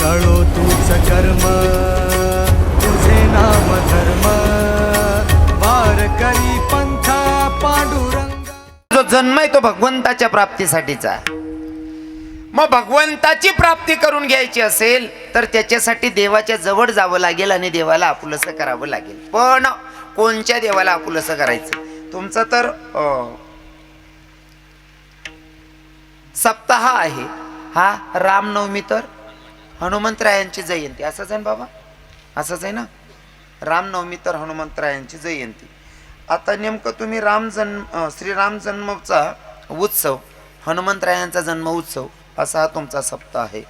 कळो तूच कर्म तुझे नाम धर्म. वार करी पंथा पांडुरंग. जो जन्म आहे तो भगवंताच्या प्राप्तीसाठीचा. मग भगवंताची प्राप्ती करून घ्यायची असेल तर त्याच्यासाठी देवाच्या जवळ जावं लागेल आणि देवाला आपुलसं करावं लागेल. पण कोणत्या देवाला आपुलसं करायचं? तुमचं तर सप्ताह आहे. हा रामनवमी तर? हनुमंतरायांची जयंती. असंच आहे ना बाबा? असंच आहे ना? रामनवमी तर हनुमंतरायांची जयंती. आता नेमकं तुम्ही राम जन्म श्रीराम जन्मचा उत्सव हनुमंतरायांचा जन्म उत्सव असा हा तुमचा सप्ताह आहे.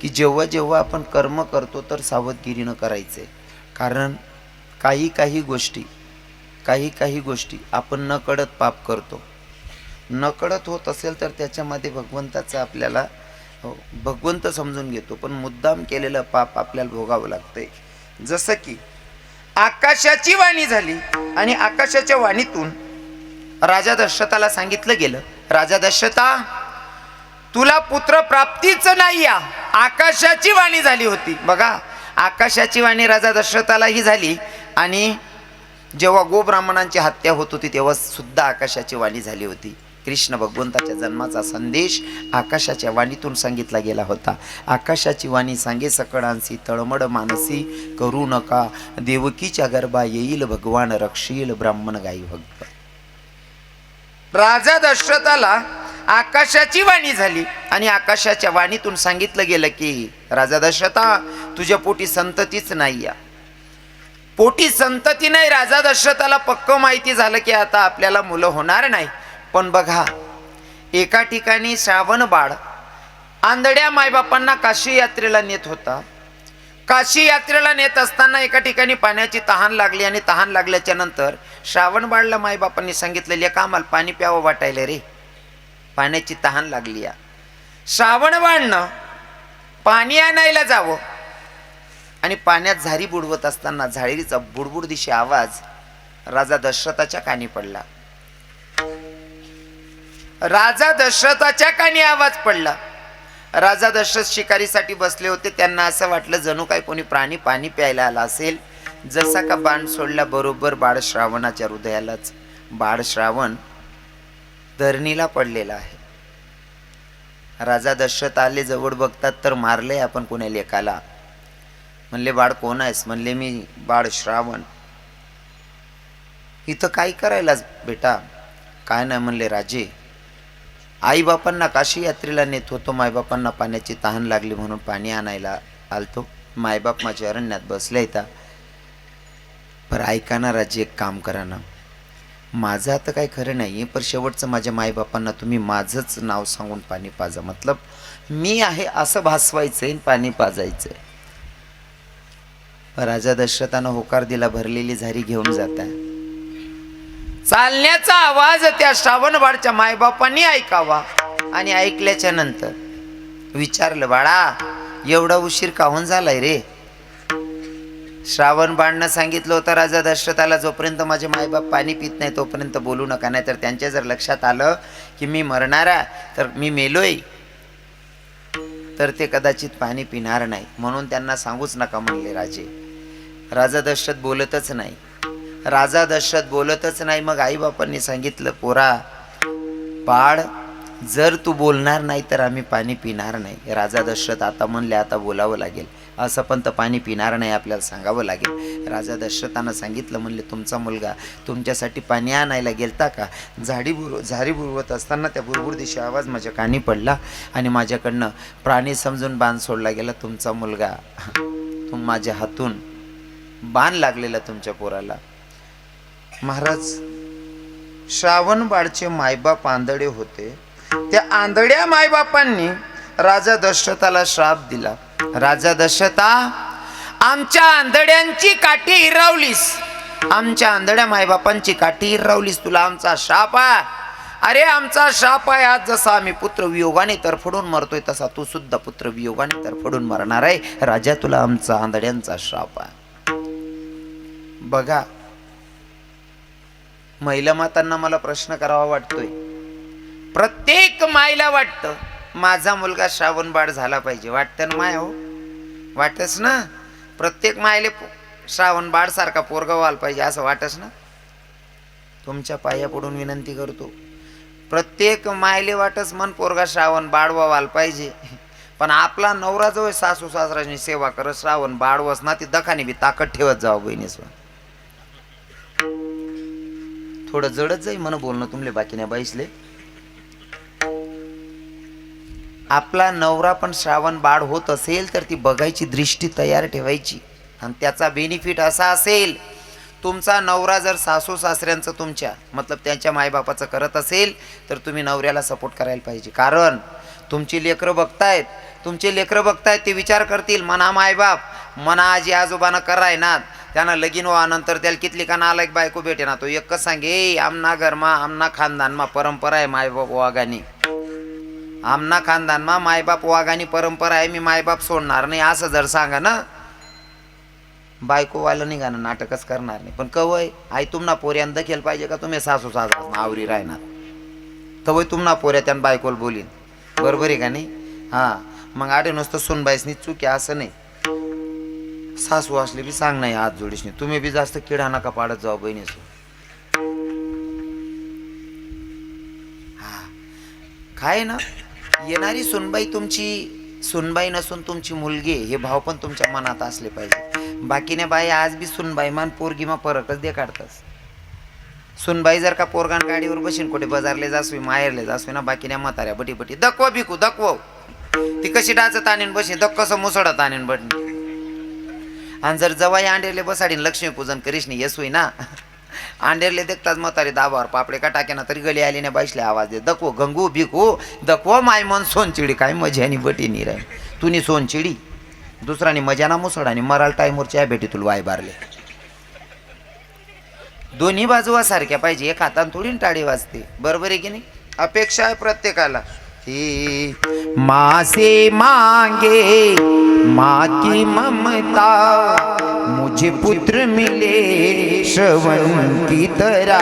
की जेव्हा जेव्हा आपण कर्म करतो तर सावधगिरीनं करायचे. कारण काही काही गोष्टी काही काही गोष्टी आपण नकळत पाप करतो. नकळत होत असेल तर त्याच्यामध्ये भगवंताचा आपल्याला हो, भगवंत समजून घेतो पण मुद्दाम केलेलं पाप आपल्याला भोगावं लागतंय. जसं की आकाशाची वाणी झाली आणि आकाशाच्या वाणीतून राजा दशरथाला सांगितलं गेलं राजा दशरथा तुला पुत्र प्राप्तीच नाही या आकाशाची वाणी झाली होती. बघा आकाशाची वाणी राजा दशरथालाही झाली आणि जेव्हा गोब्राह्मणांची हत्या होत होती तेव्हा सुद्धा आकाशाची वाणी झाली होती. कृष्ण भगवंताच्या जन्माचा संदेश आकाशाच्या वाणीतून सांगितला गेला होता. आकाशाची वाणी सांगे सकळांसी तळमड मानसी करू नका देवकीच्या गरबा येईल भगवान रक्षील ब्राह्मण गाई भगवान राजा दशरथाला आकाशाची वाणी झाली आणि आकाशाच्या वाणीतून सांगितलं गेलं की राजा दशरथा तुझ्या पोटी संततीच नाही या पोटी संतती नाही राजा दशरथाला पक्क माहिती झालं की आता आपल्याला मुलं होणार नाही. पण बघा एका ठिकाणी श्रावण बाळ आंधड्या मायबापांना काशी यात्रेला नेत होता. काशी यात्रेला नेत असताना एका ठिकाणी पाण्याची तहान लागली आणि तहान लागल्याच्या नंतर श्रावण बाळला मायबापांनी सांगितलेलं का आम्हाला पाणी प्यावं वाटायला रे. पाण्याची तहान लागली या. श्रावण बाळनं पाणी आणायला जावं आणि पाण्यात झारी बुडवत असताना झाडीचा बुडबुड दिशी आवाज राजा दशरथाच्या कानी पडला. राजा दशरथाच्या कानी आवाज पडला. राजा दशरथ शिकारीसाठी बसले होते. त्यांना असं वाटलं जणू काय कोणी प्राणी पाणी प्यायला आला असेल. जसा का बाण सोडला बरोबर बाळ श्रावणाच्या हृदयालाच. बाळ श्रावण धरणीला पडलेला आहे. राजा दशरथ आले जवळ बघतात तर मारले आपण कोण्या लेखाला म्हणले बाळ कोण आहेस? म्हणले मी बाळ श्रावण. इथं काय करायला बेटा? काय नाही म्हणले राजे आईबापांना काशी यात्रेला नेत होतो. मायबापांना पाण्याची तहान लागली म्हणून पाणी आणायला आलतो. मायबाप माझ्या अरण्यात बसले येता पर ऐका ना राजे एक काम करा ना माझं आता काही खरं नाही आहे पण शेवटचं माझ्या मायबापांना तुम्ही माझंच नाव सांगून पाणी पाजा. मतलब मी आहे असं भासवायचं आहे पाणी पाजायचं आहे राजा दशरथानं होकार दिला भरलेली झारी घेऊन जात आहे चालण्याचा आवाज त्या श्रावणबाळच्या मायबापांनी ऐकावा. आणि ऐकल्याच्या नंतर विचारलं बाळा एवढा उशीर काहून झालाय रे? श्रावण बाळनं सांगितलं होतं राजा दशरथाला जोपर्यंत माझे मायबाप पाणी पित नाही तोपर्यंत बोलू नका. नाही तर त्यांच्या जर लक्षात आलं की मी मरणारा तर मी मेलोय. तर ते कदाचित पाणी पिणार नाही. म्हणून त्यांना सांगूच नका म्हणले राजे. राजा दशरथ बोलतच नाही. राजा दशरथ बोलतच नाही. मग आईबापांनी सांगितलं पोरा पाड जर तू बोलणार नाही तर आम्ही पाणी पिणार नाही. राजा दशरथ आता म्हणले आता बोलावं लागेल. असं पण तर पाणी पिणार नाही आपल्याला सांगावं लागेल. राजा दशरथानं सांगितलं म्हणले तुमचा मुलगा तुमच्यासाठी पाणी आणायला गेलता का? झाडी बुर झाडी बुरवत असताना त्या बुरबुर दिशी आवाज माझ्या कानी पडला आणि माझ्याकडनं प्राणी समजून बाण सोडला गेला. तुमचा मुलगा तुम माझ्या हातून बाण लागलेला तुमच्या पोराला. महाराज श्रावणबाळचे मायबाप आंधळे होते. त्या आंधळ्या मायबापांनी राजा दशरथाला श्राप दिला. राजा दशरथा आमच्या आंधळ्यांची काठी हिरावलीस. आमच्या आंधळ्या मायबापांची काठी हिरावलीस. तुला आमचा शाप आहे. अरे आमचा शाप आहे. आज जसा आम्ही पुत्र वियोगाने तरफडून मरतोय तसा तू सुद्धा पुत्र वियोगाने तरफडून मरणार आहे. राजा तुला आमचा आंधळ्यांचा शाप आहे. बघा महिला मातांना मला प्रश्न करावा वाटतोय. प्रत्येक मायला वाटतं माझा मुलगा श्रावण बाळ झाला पाहिजे. वाटतं ना माय हो? वाटच ना? प्रत्येक मायले श्रावण बाळ सारखा पोरगा व्हायला पाहिजे असं वाटच ना? तुमच्या पाया पडून विनंती करतो. प्रत्येक मायले वाटच मन पोरगा श्रावण बाळवा व्हायला पाहिजे. पण आपला नवरा जो सासू सासराची सेवा करत श्रावण बाळवस ना ती दखाने बी ताकद ठेवत जावं बहिणीस थोडं जडच जाई मन बोलणं तुमले बाकी नाही बाईसले आपला नवरा पण श्रावण बाळ होत असेल तर ती बघायची दृष्टी तयार ठेवायची. आणि त्याचा बेनिफिट असा असेल तुमचा नवरा जर सासू सासऱ्यांचं तुमच्या मतलब त्यांच्या मायबापाचं करत असेल तर तुम्ही नवऱ्याला सपोर्ट करायला पाहिजे. कारण तुमची लेकरं बघतायत तुमचे लेकरं बघतायत ते विचार करतील मना मायबाप मना आजी आजोबानं कराय ना त्यांना लगीन व्हानंतर त्याला कितली का नालायक बायको भेटे ना तो एकच सांगे आमना घरमा आमना खानदानमा परंपरा आहे मायबाप वागानी आमना खानदानमा मायबाप वागानी परंपरा आहे मी मायबाप सोडणार नाही. असं जर सांगा ना बायकोवालं निघा ना नाटकच करणार नाही. पण कवय आई तुम्हाला पोऱ्यान दखेल पाहिजे का? तुम्ही सासू सासरा आवरी राहणार. तवय तुम्हाला पोऱ्या त्यानं बायकोला बोलीन. बरोबर आहे का नाही? हां. मग आडे नुसतं सुनबाईसनी चूक आहे असं नाही. सासू असले बी सांग नाही हात जोडीशने तुम्ही बी जास्त किडा नका पाडत जाऊ बहिणीस हा. काय ना येणारी सुनबाई तुमची सुनबाई नसून तुमची मुलगी हे भाव पण तुमच्या मनात असले पाहिजे. बाकीने बाई आज बी सुनबाई मान पोरगीमा फरकच दे काढतस. सुनबाई जर का पोरगान गाडीवर बसीन कुठे बजारले जासवी माहेरले जासवी ना बाकीने म्हाताऱ्या बटी बटी दकवा बिकू दकवा. ती कशी डाचत आणीन बशी दक्क कसं मुसडत आणीन बटणी आणि जर जवाई अंडेरले बसाडीन लक्ष्मीपूजन करीस नाही होई ना अंडेरले देखताच म्हातारी दाबावर पापडे का टाकेना तरी गली आली नाही बाईसले आवाज दे. दकवो गंगू भिकू दखवो माय मन सोनचिडी काय मजानी बटी नी राय. तुनी सोनचिडी दुसरानी मजाना मुसड आणि मराल टायमोरच्या भेटी तुला वाय बारले. दोन्ही बाजू सारख्या पाहिजे एक हातान थोडी टाळी वाजते. बरोबर आहे की नाही? अपेक्षा आहे प्रत्येकाला. मासे मांगे माँ की ममता मुझे पुत्र मिले श्रवण की तरह।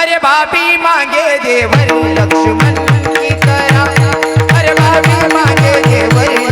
अरे भाभी मांगे देवर लक्ष्मण की तरह। अरे भाभी मांगे देवर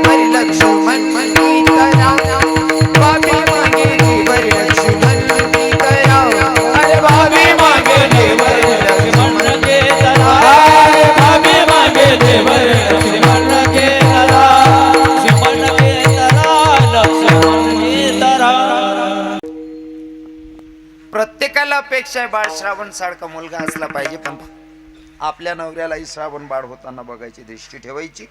पेक्षा अपेक्षा बाळ श्रावण सारखा मुलगा असला पाहिजे पण आपल्या नवऱ्यालाही श्रावण बाळ होताना बघायची दृष्टी ठेवायची.